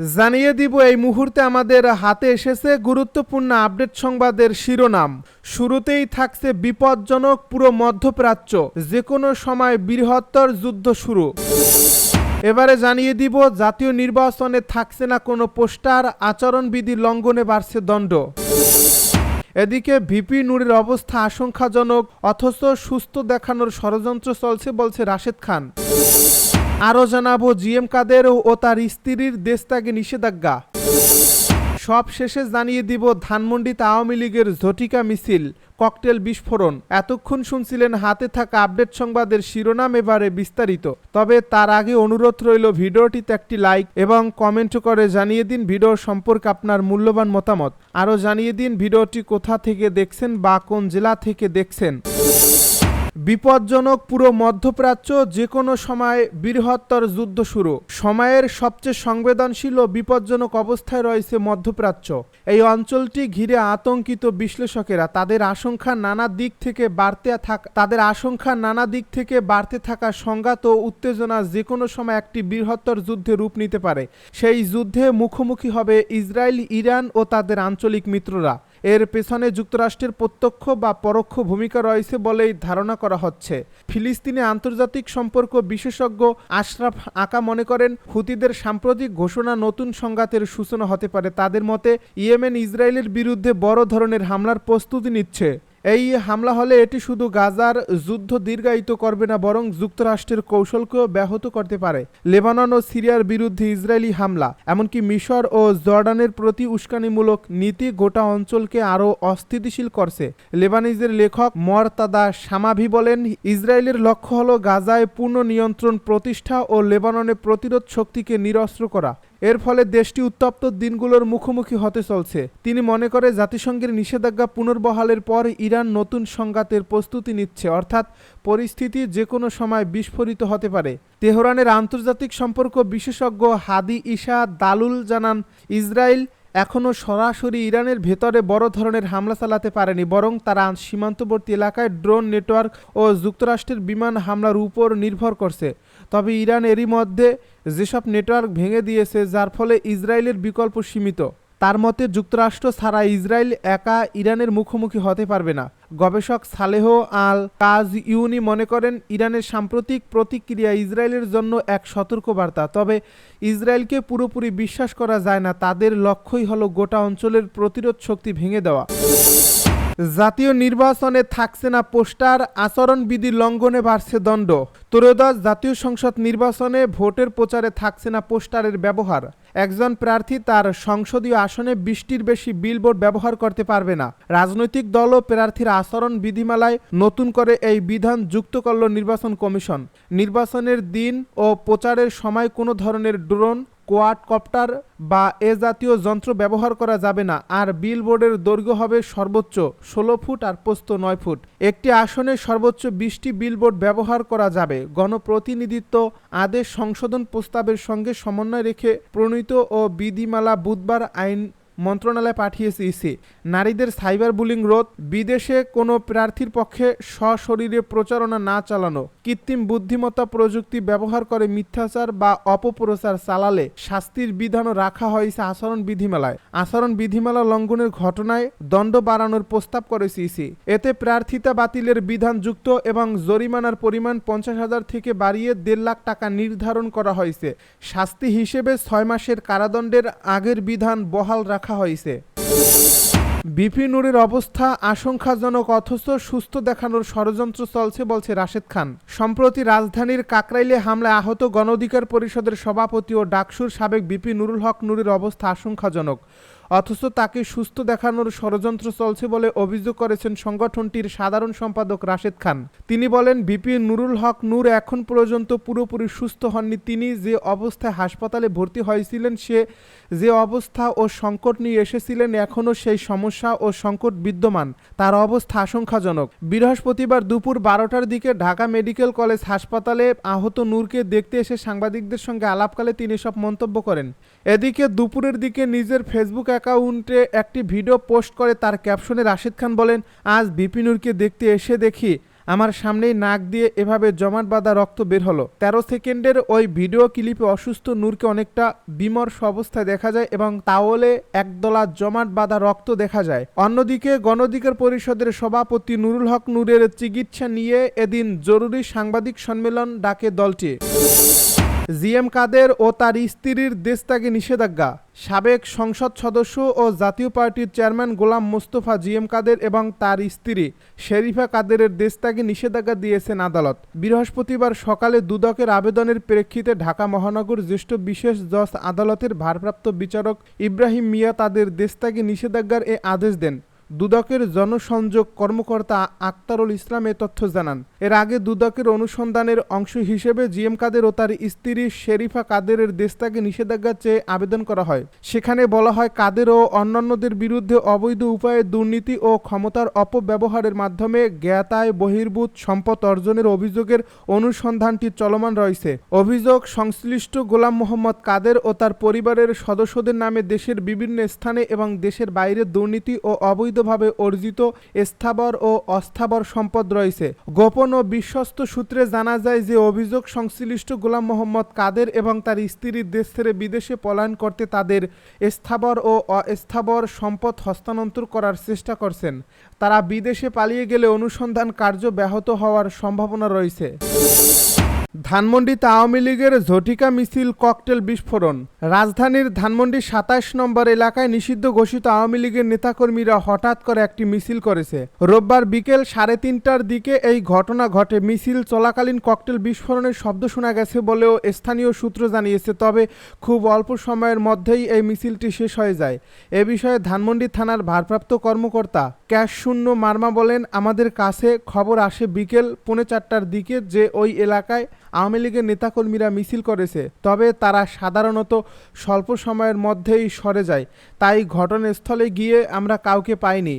জানিয়ে দিব এই মুহূর্তে আমাদের হাতে এসেছে গুরুত্বপূর্ণ আপডেট সংবাদের শিরোনাম। শুরুতেই থাকছে বিপজ্জনক পুরো মধ্যপ্রাচ্য যে কোনো সময় বৃহত্তর যুদ্ধ শুরু। এবারে জানিয়ে দিব, জাতীয় নির্বাচনে থাকছে না কোনো পোস্টার, আচরণবিধি লঙ্ঘনে বাড়ছে দণ্ড। এদিকে ভিপি নুরের অবস্থা আশঙ্কাজনক, অথচ সুস্থ দেখানোর ষড়যন্ত্র চলছে বলছে রাশেদ খান। আরও জানাব, জিএম কাদের ও তার স্ত্রীর দেশত্যাগে নিষেধাজ্ঞা। সব শেষে জানিয়ে দিব, ধানমন্ডিতে আওয়ামী লীগের ঝটিকা মিছিল, ককটেল বিস্ফোরণ। এতক্ষণ শুনছিলেন হাতে থাকা আপডেট সংবাদের শিরোনাম এবারে বিস্তারিত। তবে তার আগে অনুরোধ রইল ভিডিওটিতে একটি লাইক এবং কমেন্ট করে জানিয়ে দিন ভিডিও সম্পর্কে আপনার মূল্যবান মতামত। আরও জানিয়ে দিন ভিডিওটি কোথা থেকে দেখছেন বা কোন জেলা থেকে দেখছেন। বিপজ্জনক পুরো মধ্যপ্রাচ্য যে কোনো সময় বৃহত্তর যুদ্ধ শুরু। সময়ের সবচেয়ে সংবেদনশীল ও বিপজ্জনক অবস্থায় রয়েছে মধ্যপ্রাচ্য। এই অঞ্চলটি ঘিরে আতঙ্কিত বিশ্লেষকেরা তাদের আশঙ্কা নানা দিক থেকে বাড়তে থাক তাদের আশঙ্কা নানা দিক থেকে বাড়তে থাকা সংঘাত ও উত্তেজনা যে কোনো সময় একটি বৃহত্তর যুদ্ধে রূপ নিতে পারে। সেই যুদ্ধে মুখোমুখি হবে ইসরায়েল, ইরান ও তাদের আঞ্চলিক মিত্ররা। এর পেছনে যুক্তরাষ্ট্রের প্রত্যক্ষ বা পরোক্ষ ভূমিকা রয়েছে বলেই ধারণা করা হচ্ছে। ফিলিস্তিনে আন্তর্জাতিক সম্পর্ক বিশেষজ্ঞ আশরাফ আকা মনে করেন, হুতিদের সাম্প্রতিক ঘোষণা নতুন সংঘাতের সূচনা হতে পারে। তাদের মতে, ইয়েমেন ইসরায়েলের বিরুদ্ধে বড় ধরনের হামলার প্রস্তুতি নিচ্ছে। এই হামলা হলে এটি শুধু গাজার যুদ্ধ দীর্ঘায়িত করবে না, বরং যুক্তরাষ্ট্রের কৌশলকেও ব্যাহত করতে পারে। লেবানন ও সিরিয়ার বিরুদ্ধে ইসরায়েলি হামলা, এমনকি মিশর ও জর্ডানের প্রতি উস্কানিমূলক নীতি গোটা অঞ্চলকে আরও অস্থিতিশীল করছে। লেবানিজের লেখক মরতাদা সামাভি বলেন, ইসরায়েলের লক্ষ্য হল গাজায় পূর্ণ নিয়ন্ত্রণ প্রতিষ্ঠা ও লেবাননে প্রতিরোধ শক্তিকে নিরস্ত্র করা। এর ফলে দেশটি উত্তপ্ত দিনগুলোর মুখোমুখি হতে চলছে। তিনি মনে করে জাতিসংঘের নিষেধাজ্ঞা পুনর্বহালের পর ইরান নতুন সংঘাতের প্রস্তুতি নিচ্ছে, অর্থাৎ পরিস্থিতি যে কোনো সময় বিস্ফোরিত হতে পারে। তেহরানের আন্তর্জাতিক সম্পর্ক বিশেষজ্ঞ হাদি ইশা দালুল জানান, ইসরায়েল এখনও সরাসরি ইরানের ভেতরে বড় ধরনের হামলা চালাতে পারেনি, বরং তারা সীমান্তবর্তী এলাকায় ড্রোন নেটওয়ার্ক ও যুক্তরাষ্ট্রের বিমান হামলার উপর নির্ভর করছে। তবে ইরান এরই মধ্যে যেসব নেটওয়ার্ক ভেঙে দিয়েছে, যার ফলে ইসরায়েলের বিকল্প সীমিত। তার মতে যুক্তরাষ্ট্র ছাড়া ইসরায়েল একা ইরানের মুখোমুখি হতে পারবে না। গবেষক সালেহ আল কাজ ইউনি মনে করেন, ইরানের সাম্প্রতিক প্রতিক্রিয়া ইসরায়েলের জন্য এক সতর্কবার্তা। তবে ইসরায়েলকে পুরোপুরি বিশ্বাস করা যায় না, তাদের লক্ষ্যই হলো গোটা অঞ্চলের প্রতিরোধ শক্তি ভেঙে দেওয়া। জাতীয় নির্বাচনে থাকছে না পোস্টার, আচরণবিধি লঙ্ঘনে বাড়ছে দণ্ড। ত্রয়োদশ জাতীয় সংসদ নির্বাচনে ভোটের প্রচারে থাকছে না পোস্টারের ব্যবহার। একজন প্রার্থী তার সংসদীয় আসনে বৃষ্টির বেশি বিলবোর্ড ব্যবহার করতে পারবে না। রাজনৈতিক দল ও প্রার্থীর আচরণ বিধিমালায় নতুন করে এই বিধান যুক্ত করল নির্বাচন কমিশন। নির্বাচনের দিন ও প্রচারের সময় কোনো ধরনের ড্রোন কোয়াডকপ্টার বা এ জাতীয় যন্ত্র ব্যবহার করা যাবে না। আর বিলবোর্ডের দৈর্ঘ্য হবে সর্বোচ্চ ষোলো ফুট আর পোস্ত নয় ফুট। একটি আসনে সর্বোচ্চ বিশটি বিলবোর্ড ব্যবহার করা যাবে। গণপ্রতিনিধিত্ব আদেশ সংশোধন প্রস্তাবের সঙ্গে সমন্বয় রেখে প্রণীত ও বিধিমালা বুধবার আইন মন্ত্রণালয়ে পাঠিয়েছে ইসি। নারীদের সাইবার বুলিং রোধ, বিদেশে কোনো প্রার্থীর পক্ষে সশরীরে প্রচারণা না চালানো, কৃত্রিম বুদ্ধিমত্তা প্রযুক্তি ব্যবহার করে মিথ্যাচার বা অপপ্রচার চালালে শাস্তির বিধানও রাখা হয়েছে আচরণ বিধিমালায়। আচরণ বিধিমালা লঙ্ঘনের ঘটনায় দণ্ড বাড়ানোর প্রস্তাব করেছে ইসি। এতে প্রার্থিতা বাতিলের বিধান যুক্ত এবং জরিমানার পরিমাণ পঞ্চাশ হাজার থেকে বাড়িয়ে দেড় লাখ টাকা নির্ধারণ করা হয়েছে। শাস্তি হিসেবে ছয় মাসের কারাদণ্ডের আগের বিধান বহাল রাখা রাখা হয়েছে। বিপি নুরের অবস্থা আশঙ্কাজনক, অথচ সুস্থ দেখানোর ষড়যন্ত্র চলছে বলছে রাশেদ খান। সম্প্রতি রাজধানীর কাকরাইলে হামলায় আহত গণ অধিকার পরিষদের সভাপতি ও ডাকসুর সাবেক বিপি নুরুল হক নুরের অবস্থা আশঙ্কাজনক। অথচ তাকে সুস্থ দেখানোর ষড়যন্ত্র চলছে বলে অভিযোগ করেছেন সংগঠনটির সাধারণ সম্পাদক রাশেদ খান। তিনি বলেন বিপি নুরুল হক নূর এখন পর্যন্ত পুরোপুরি সুস্থ হননি। তিনি যে অবস্থায় হাসপাতালে ভর্তি হয়েছিলেন, সে যে অবস্থা ও সংকট নিয়ে এসেছিলেন, এখনও সেই সমস্যা ও সংকট বিদ্যমান। তার অবস্থা আশঙ্কাজনক। বৃহস্পতিবার দুপুর বারোটার দিকে ঢাকা মেডিকেল কলেজ হাসপাতালে আহত নূরকে দেখতে এসে সাংবাদিকদের সঙ্গে আলাপকালে তিনি সব মন্তব্য করেন। এদিকে দুপুরের দিকে নিজের ফেসবুক অ্যাকাউন্টে একটি ভিডিও পোস্ট করে, তার ক্যাপশনে রাশিদ খান বলেন, আজ বিপিনুরকে দেখতে এসে দেখি আমার সামনেই নাক দিয়ে এভাবে জমাট বাঁধা রক্ত বের হলো। তেরো সেকেন্ডের ওই ভিডিও ক্লিপে অসুস্থ নূরকে অনেকটা বিমর্ষ অবস্থায় দেখা যায় এবং তাওলে একদলা জমাট বাঁধা রক্ত দেখা যায়। অন্যদিকে গণধিকার পরিষদের সভাপতি নুরুল হক নূরের চিকিৎসা নিয়ে এদিন জরুরি সাংবাদিক সম্মেলন ডাকে দলটি। জিএম কাদের ও তার স্ত্রীর দেশত্যাগে নিষেধাজ্ঞা। সাবেক সংসদ সদস্য ও জাতীয় পার্টির চেয়ারম্যান গোলাম মোস্তফা জিএম কাদের এবং তার স্ত্রী শেরিফা কাদেরের দেশত্যাগে নিষেধাজ্ঞা দিয়েছেন আদালত। বৃহস্পতিবার সকালে দুদকের আবেদনের প্রেক্ষিতে ঢাকা মহানগর জ্যেষ্ঠ বিশেষ জজ আদালতের ভারপ্রাপ্ত বিচারক ইব্রাহিম মিয়া তাদের দেশত্যাগে নিষেধাজ্ঞার এ আদেশ দেন। দুদকের জনসংযোগ কর্মকর্তা আক্তারুল ইসলাম এ তথ্য জানান। এর আগে দুদকের অনুসন্ধানের অংশ হিসেবে জিএম কাদের ও তার স্ত্রী শেরিফা কাদেরের দেশত্যাগে নিষেধাজ্ঞা চেয়ে আবেদন করা হয়। সেখানে বলা হয়, কাদের ও অন্যান্যদের বিরুদ্ধে অবৈধ উপায়ে দুর্নীতি ও ক্ষমতার অপব্যবহারের মাধ্যমে জ্ঞাতায় বহির্ভূত সম্পদ অর্জনের অভিযোগের অনুসন্ধানটি চলমান রয়েছে। অভিযোগ, সংশ্লিষ্ট গোলাম মোহাম্মদ কাদের ও তার পরিবারের সদস্যদের নামে দেশের বিভিন্ন স্থানে এবং দেশের বাইরে দুর্নীতি ও অবৈধভাবে অর্জিত স্থাবর ও অস্থাবর সম্পদ রয়েছে। গোপন ও বিশ্বস্ত সূত্রে জানা যায় যে অভিযোগ সংশ্লিষ্ট গোলাম মোহাম্মদ কাদের এবং তার স্ত্রীর দেশ ছেড়ে বিদেশে পলায়ন করতে তাদের স্থাবর ও অস্থাবর সম্পদ হস্তান্তর করার চেষ্টা করছেন। তারা বিদেশে পালিয়ে গেলে অনুসন্ধান কার্য ব্যাহত হওয়ার সম্ভাবনা রয়েছে। ধানমন্ডিতে আওয়ামী লীগের ঝটিকা মিছিল ককটেল বিস্ফোরণ। রাজধানীর ধানমন্ডি সাতাশ নম্বর এলাকায় নিষিদ্ধ ঘোষিত আওয়ামী লীগের নেতাকর্মীরা হঠাৎ করে একটি মিছিল করেছে। রোববার বিকেল সাড়ে তিনটার দিকে এই ঘটনা ঘটে। মিছিল চলাকালীন ককটেল বিস্ফোরণের শব্দ শোনা গেছে বলেও স্থানীয় সূত্র জানিয়েছে, তবে খুব অল্প সময়ের মধ্যেই এই মিছিলটি শেষ হয়ে যায়। এ বিষয়ে ধানমন্ডি থানার ভারপ্রাপ্ত কর্মকর্তা ক্যাশ শূন্য মার্মা বলেন, আমাদের কাছে খবর আসে বিকেল পৌনে চারটার দিকে যে ওই এলাকায় আওয়ামী লীগের নেতাকর্মীরা মিছিল করেছে, তবে তারা সাধারণত স্বল্প সময়ের মধ্যেই সরে যায়। তাই ঘটনাস্থলে গিয়ে আমরা কাউকে পাইনি।